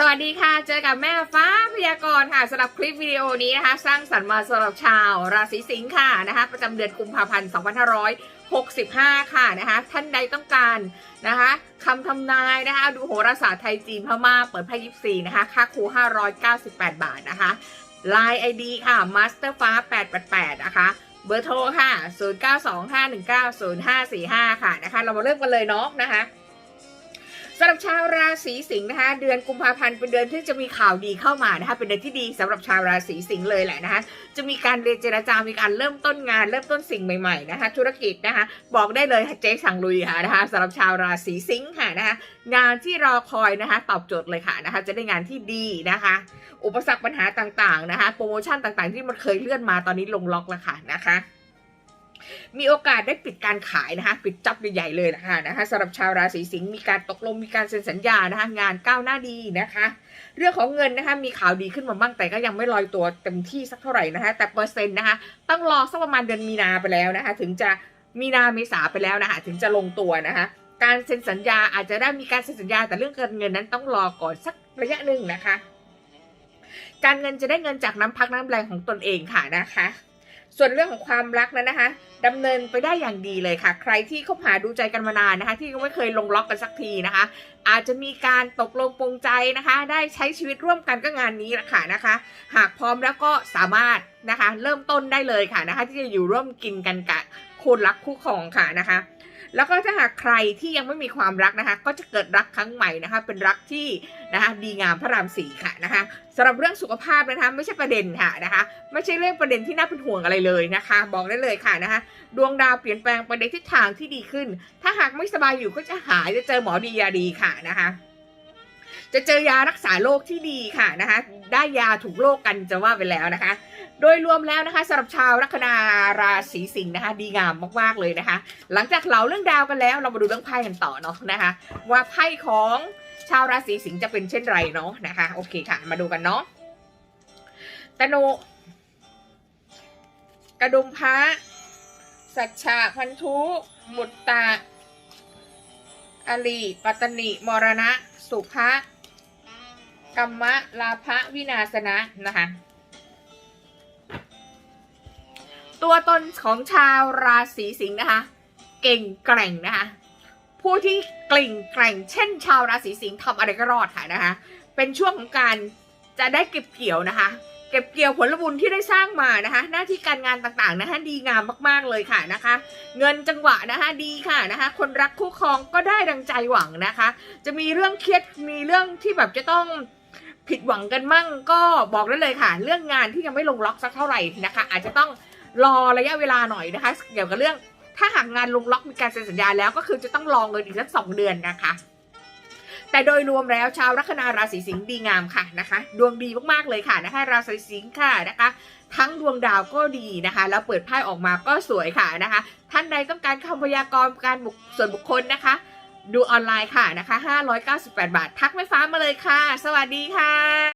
สวัสดีค่ะ เจอกับแม่ฟ้าพยากรณ์ค่ะสำหรับคลิปวิดีโอนี้นะคะ สร้างสรรค์มาสำหรับชาว ราศีสิงค์ค่ะนะคะ ประจำเดือนกุมภาพันธ์2565 ค่ะนะคะท่านใดต้องการนะคะคำทำนายนะคะ ดูโหราศาสตร์ไทยจีนพม่าเปิดไพ่ยิปซีนะคะ ค่าครู 598 บาทนะคะ Line ID ค่ะ Master ฟ้า888 นะคะ เบอร์โทรค่ะ 0925190545 ค่ะนะคะ เรามาเริ่มกันเลยเนาะนะคะ สำหรับชาวราศีสิงห์นะคะ เดือนกุมภาพันธ์เป็นเดือนที่จะมีข่าวดีเข้ามานะคะ เป็นเดือนที่ดีสำหรับชาวราศีสิงห์เลยแหละนะคะ จะมีการเรียนเจรจา มีการเริ่มต้นงาน เริ่มต้นสิ่งใหม่ๆนะคะ ธุรกิจนะคะ บอกได้เลยเจ๊สั่งลุยค่ะนะคะสำหรับชาวราศีสิงห์ค่ะนะคะ งานที่รอคอยนะคะ ตอบโจทย์เลยค่ะนะคะ จะได้งานที่ดีนะคะ อุปสรรคปัญหาต่างๆนะคะ โปรโมชั่นต่างๆ ที่มันเคยเลื่อนมาตอนนี้ลงล็อกแล้วค่ะนะคะ มีโอกาสได้ปิดการขายนะคะ ปิดจับใหญ่ๆเลยนะคะนะคะสำหรับชาวราศีสิงห์มีการตกลงมีการเซ็นสัญญานะคะงานก้าวหน้าดีนะคะ เรื่องของเงินนะคะมีข่าวดีขึ้นมาบ้างแต่ก็ยังไม่ลอยตัวเต็มที่สักเท่าไหร่นะคะ แต่เปอร์เซ็นต์นะคะต้องรอสักประมาณเดือนมีนาไปแล้วนะคะ ถึงจะมีนาเมษาไปแล้วนะคะถึงจะลงตัวนะคะการเซ็นสัญญาอาจจะได้มีการเซ็นสัญญาแต่เรื่องการเงินนั้นต้องรอก่อนสักระยะหนึ่งนะคะ การเงินจะได้เงินจากน้ำพักน้ำแรงของตนเองค่ะนะคะ ส่วนเรื่องของความรักนั้นนะคะดำเนินไปได้อย่างดีเลยค่ะ ใครที่คบหาดูใจกันมานานนะคะ ที่ยังไม่เคยลงล็อกกันสักทีนะคะ อาจจะมีการตกลงปรงใจนะคะ ได้ใช้ชีวิตร่วมกันก็งานนี้แหละค่ะนะคะ หากพร้อมแล้วก็สามารถนะคะ เริ่มต้นได้เลยค่ะนะคะ ที่จะอยู่ร่วมกินกันกับคนรักคู่ครองค่ะนะคะ แล้วก็ถ้าหากใครที่ยังไม่มีความรักนะคะ ก็จะเกิดรักครั้งใหม่นะคะ เป็นรักที่นะคะดีงามพระรามสี่ค่ะนะคะสำหรับเรื่องสุขภาพนะคะไม่ใช่ประเด็นค่ะนะคะ ไม่ใช่เรื่องประเด็นที่น่าเป็นห่วงอะไรเลยนะคะ บอกได้เลยค่ะนะคะ ดวงดาวเปลี่ยนแปลงไปในทิศทางที่ดีขึ้น ถ้าหากไม่สบายอยู่ก็จะหายจะเจอหมอดียาดีค่ะนะคะจะเจอยารักษาโรคที่ดีค่ะนะคะ ได้ยาถูกโรคกันจะว่าไปแล้วนะคะ โดยรวมแล้วนะคะสำหรับชาวลัคนาราศีสิงห์นะคะ ดีงามมากๆเลยนะคะ หลังจากเล่าเรื่องดาวกันแล้ว เรามาดูเรื่องไพ่กันต่อเนาะนะคะ ว่าไพ่ของชาวราศีสิงห์จะเป็นเช่นไรเนาะนะคะ โอเคค่ะ มาดูกันเนาะตโน กระดุมพระสัจฉะพันธุมุตตะอลีปัตตนิมรณะ สุภะกรรมะลาภะวินาศนะนะคะ ตัวตนของชาวราศีสิงห์นะคะ เก่งแกร่งนะคะ ผู้ที่เก่งแกร่ง เช่น ชาวราศีสิงห์ทำอะไรก็รอดค่ะนะคะ เป็นช่วงของการจะได้เก็บเกี่ยวนะคะ เก็บเกี่ยวผลบุญที่ได้สร้างมานะคะ หน้าที่การงานต่างๆนะคะดีงามมากๆเลยค่ะนะคะ เงินจังหวะนะคะดีค่ะนะคะ คนรักคู่ครองก็ได้ดังใจหวังนะคะ จะมีเรื่องเครียดมีเรื่องที่แบบจะต้องผิดหวังกันมั่งก็บอกได้เลยค่ะ เรื่องงานที่ยังไม่ลงล็อกสักเท่าไหร่นะคะ อาจจะต้อง รอระยะเวลาหน่อยนะคะ เกี่ยวกับเรื่องถ้าหากงานลงล็อกมีการเซ็นสัญญาแล้วก็คือจะต้องรอเงินอีกสักสองเดือนนะคะ แต่โดยรวมแล้วชาวลัคนาราศีสิงห์ดีงามค่ะนะคะ ดวงดีมากๆเลยค่ะนะคะราศีสิงห์ค่ะนะคะ ทั้งดวงดาวก็ดีนะคะ แล้วเปิดไพ่ออกมาก็สวยค่ะนะคะ ท่านใดต้องการคำพยากรณ์การบุคส่วนบุคคลนะคะ ดูออนไลน์ค่ะนะคะ598 บาท ทักแม่ฟ้ามาเลยค่ะ สวัสดีค่ะ